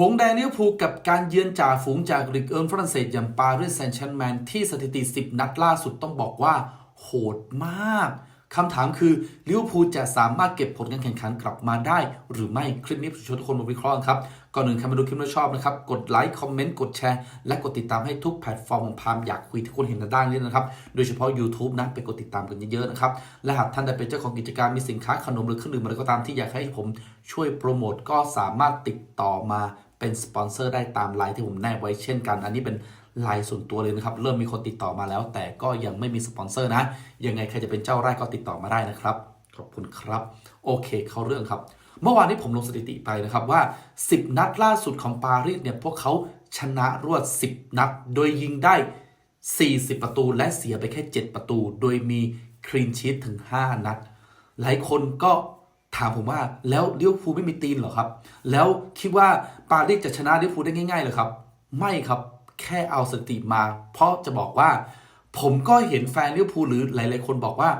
หงแดงลิเวอร์พูลกับการเยือนจ่าฝูงจากลีกเอิร์ฝรั่งเศสอย่างปารีสแซงต์แชร์แมงที่สถิติ 10 นัดล่าสุดต้องบอกว่า โหดมากคำถามคือลิเวอร์พูลจะสามารถเก็บผลการแข่งขันกลับมาได้หรือไม่คลิปนี้ผมชวนทุกคนมาวิเคราะห์ครับ ก่อนอื่นใครมาดูคลิปแล้วชอบนะครับ กดไลค์ คอมเมนต์ กดแชร์ และกดติดตามให้ทุกแพลตฟอร์มของพามอยากคุยที่คนเห็นในด้านนี้นะครับ โดยเฉพาะ YouTube นะไปกดติดตามกันเยอะๆนะครับ และหากท่านใดเป็นเจ้าของกิจการมีสินค้าขนมหรือเครื่องดื่มอะไรก็ตามที่อยากให้ผมช่วยโปรโมทก็สามารถติดต่อมา เป็นสปอนเซอร์ได้ตามไลน์ที่ผมแนบไว้เช่นกัน อันนี้เป็นไลน์ส่วนตัวเลยนะครับ เริ่มมีคนติดต่อมาแล้ว แต่ก็ยังไม่มีสปอนเซอร์นะ ยังไงใครจะเป็นเจ้าไร่ก็ติดต่อมาได้นะครับ ขอบคุณครับ โอเคเข้าเรื่องครับ เมื่อวานนี้ผมลงสถิติไปนะครับว่า 10 นัดล่าสุดของปารีสเนี่ยพวกเขาชนะรวด 10 นัด โดยยิงได้ 40 ประตูและเสียไปแค่ 7 ประตู โดยมีคลีนชีตถึง 5 นัด หลายคนก็ ถามผมว่าแล้วลิเวอร์พูลไม่มีตีนเหรอครับ แล้วคิดว่าปารีสจะชนะลิเวอร์พูลได้ง่ายๆเหรอครับ ไม่ครับแค่เอาสถิติมา เพราะจะบอกว่า ผมก็เห็นแฟนลิเวอร์พูลหรือหลายๆคนบอกว่า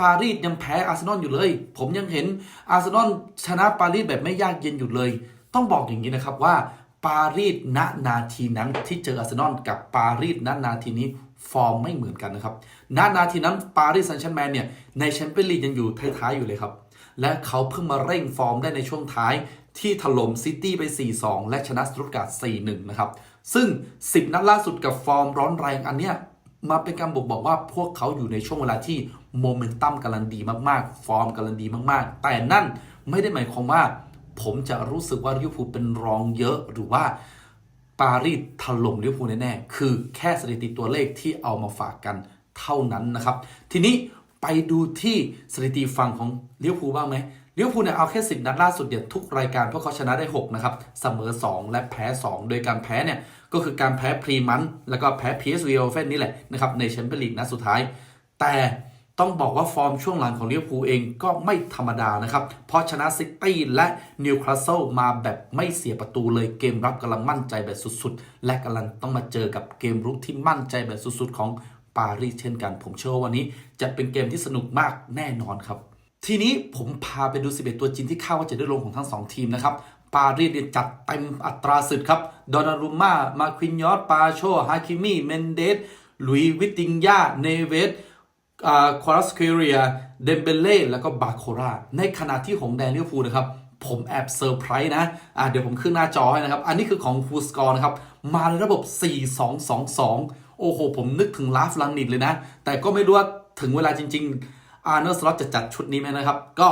ปารีสยังแพ้อาร์เซนอลอยู่เลย ผมยังเห็นอาร์เซนอลชนะปารีสแบบไม่ยากเย็นอยู่เลย ต้องบอกอย่างนี้นะครับว่าปารีสณนาทีนั้นที่เจออาร์เซนอลกับปารีสณนาทีนี้ฟอร์มไม่เหมือนกันนะครับณนาทีนั้นปารีสแซงต์แชร์แมงเนี่ยในแชมเปี้ยนลีกยังอยู่ท้ายๆอยู่เลยครับ และเขาเพิ่งมาเร่งฟอร์มได้ในช่วงท้ายที่ถล่มซิตี้ไป 4-2 และชนะสตุตการ์ด4-1 นะครับ ซึ่ง 10 นัดล่าสุดกับฟอร์มร้อนแรงอันเนี้ยมาเป็นการบอกบอกว่าพวกเขาอยู่ในช่วงเวลาที่โมเมนตัมกำลังดีมากๆ ฟอร์มกำลังดีมากๆ แต่นั่นไม่ได้หมายความว่า ผมจะรู้สึกว่าลิเวอร์พูลเป็นรองเยอะหรือว่าปารีสถล่มลิเวอร์พูลแน่ๆ คือแค่สถิติตัวเลขที่เอามาฝากกันเท่านั้นนะครับ ทีนี้ ไปดูที่สถิติฝั่งของเลิเวอร์พูบ้างไหมเลิเวอร์พูเนี่ยเอาแค่10นัดล่าสุดเนี่ยทุกรายการพวกเขาชนะได้ 6 นะครับ เสมอ 2 และแพ้ 2 โดยการแพ้เนี่ยก็คือการแพ้พรีมันแล้วก็แพ้ PSV โอเฟนนี่แหละนะครับในแชมเปี้ยนลีกนัดสุดท้าย แต่ต้องบอกว่าฟอร์มช่วงหลังของเลิเวอร์พูเองก็ไม่ธรรมดานะครับ เพราะชนะซิตี้และนิวคาสเซิลมาแบบไม่เสียประตูเลยเกมรับกำลังมั่นใจแบบสุดๆ และกำลังต้องมาเจอกับเกมรุกที่มั่นใจแบบสุดๆ ของ ปารีสเช่นกัน ผมเชื่อว่าวันนี้จะเป็นเกมที่สนุกมากแน่นอนครับ ทีนี้ผมพาไปดู 11 ตัวจริงที่คาดว่าจะได้ลงของทั้ง 2 ทีมนะครับปารีสเนี่ยจัดเต็มอัตราศึกครับดอนารุม่ามาควินยอสปาโชฮาคิมีเมนเดสลุยวิติงยาเนเวสควารัสเคเรีย เดมเบเล่แล้วก็บาโคราในขณะที่หงแดงลิเวอร์พูลนะครับ ผมแอบเซอร์ไพรส์นะอ่าเดี๋ยวผมขึ้นหน้าจอให้นะครับ อันนี้คือของฟูสกอร์นะครับ มาในระบบ 4-2-2-2 โอ้โห ผมนึกถึงลาฟลังนิดเลยนะ แต่ก็ไม่รู้ว่าถึงเวลาจริง ๆ อาร์เนอร์สล็อตจะจัดชุดนี้ไหมนะครับ ก็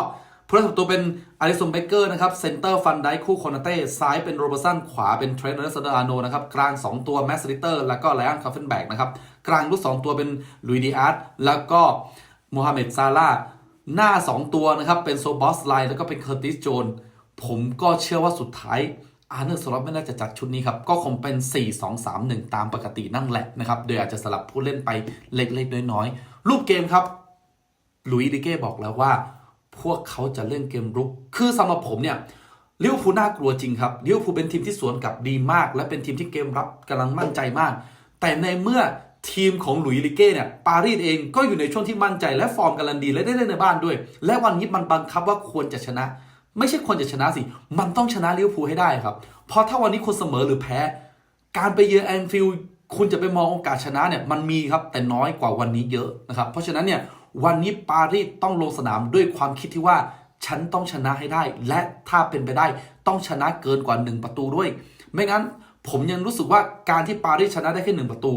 ผู้รักษาประตูเป็นอาริสันเบเกอร์นะครับ เซนเตอร์ฟันไดคู่คอนาเต้ ซ้ายเป็นโรเบอร์สัน ขวาเป็นเทรนเนอร์ซาดาโนนะครับ กลาง 2 ตัวแมสซิเตอร์ แล้วก็ไลออนคาเฟนแบกนะครับ กลางลูก2ตัวเป็นลุยดีอาร์ตแล้วก็โมฮัมเหม็ดซาลาห์หน้า 2 ตัวนะครับ เป็นโซบอสไลน์แล้วก็เป็นเคอร์ติสโจนผมก็เชื่อว่าสุดท้าย อาร์เนอร์สล็อตไม่น่าจะจัดชุดนี้ครับ ก็คงเป็น 4-2-3-1 ตามปกตินั่นแหละนะครับ โดยอาจจะสลับผู้เล่นไปเล็กๆ น้อยๆ รูปเกมครับลุยดิเก้บอกแล้วว่า พวกเขาจะเล่นเกมรุก คือสำหรับผมเนี่ยลิเวอร์พูลน่ากลัวจริงครับลิเวอร์พูลเป็นทีมที่สวนกลับดีมาก และเป็นทีมที่เกมรับกำลังมั่นใจมาก แต่ในเมื่อทีมของหลุยส์ดิเก้เนี่ยปารีสเองก็อยู่ในช่วงที่มั่นใจและฟอร์มกำลังดีและได้เล่นในบ้านด้วย และวันนี้มันบังคับว่าควรจะชนะ ไม่ใช่ควรจะชนะสิ มันต้องชนะลิเวอร์พูลให้ได้ครับ เพราะถ้าวันนี้คุณเสมอหรือแพ้ การไปเยือนแอนฟิลด์คุณจะไปมองโอกาสชนะเนี่ยมันมีครับแต่น้อยกว่าวันนี้เยอะนะครับ เพราะฉะนั้นเนี่ยวันนี้ปารีสต้องลงสนามด้วยความคิดที่ว่าฉันต้องชนะให้ได้ และถ้าเป็นไปได้ต้องชนะเกินกว่า 1 ประตูด้วย ไม่งั้น ผมยังรู้สึกว่าการที่ปารีสชนะได้แค่หนึ่งประตู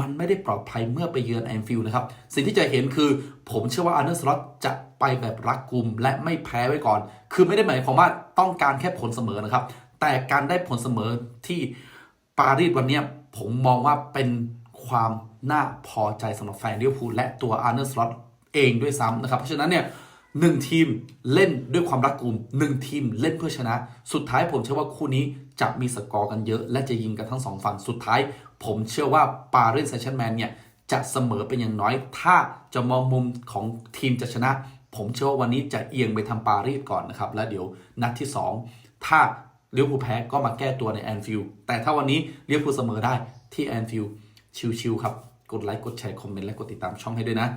มันไม่ได้ปลอดภัยเมื่อไปเยือนแอนฟิลด์นะครับ สิ่งที่จะเห็นคือ ผมเชื่อว่าอาร์เนอร์สล็อตจะไปแบบรักกุมและไม่แพ้ไว้ก่อน คือไม่ได้หมายความว่าต้องการแค่ผลเสมอนะครับ แต่การได้ผลเสมอที่ปารีสวันนี้ผมมองว่าเป็นความน่าพอใจสำหรับแฟนลิเวอร์พูลและตัวอาร์เนอร์สล็อตเองด้วยซ้ำนะครับ เพราะฉะนั้นเนี่ย หนึ่งทีมเล่นด้วยความรักกลุ่มหนึ่งทีมเล่นเพื่อชนะ สุดท้ายผมเชื่อว่าคู่นี้จะมีสกอร์กันเยอะ และจะยิงกันทั้งสองฝั่ง สุดท้าย ผมเชื่อว่าปารีสแซงต์แชร์แมงเนี่ยจะเสมอเป็นอย่างน้อย ถ้าจะมองมุมของทีมจะชนะ ผมเชื่อว่าวันนี้จะเอียงไปทำปารีสก่อนนะครับ แล้วเดี๋ยวนัดที่สองถ้าเลิเวอร์พูลแพ้ก็มาแก้ตัวในแอนฟิลด์แต่ถ้าวันนี้เลิเวอร์พูลเสมอได้ที่แอนฟิลด์ชิวๆครับ กดไลค์กดแชร์คอมเมนต์และกดติดตามช่องให้ด้วยนะ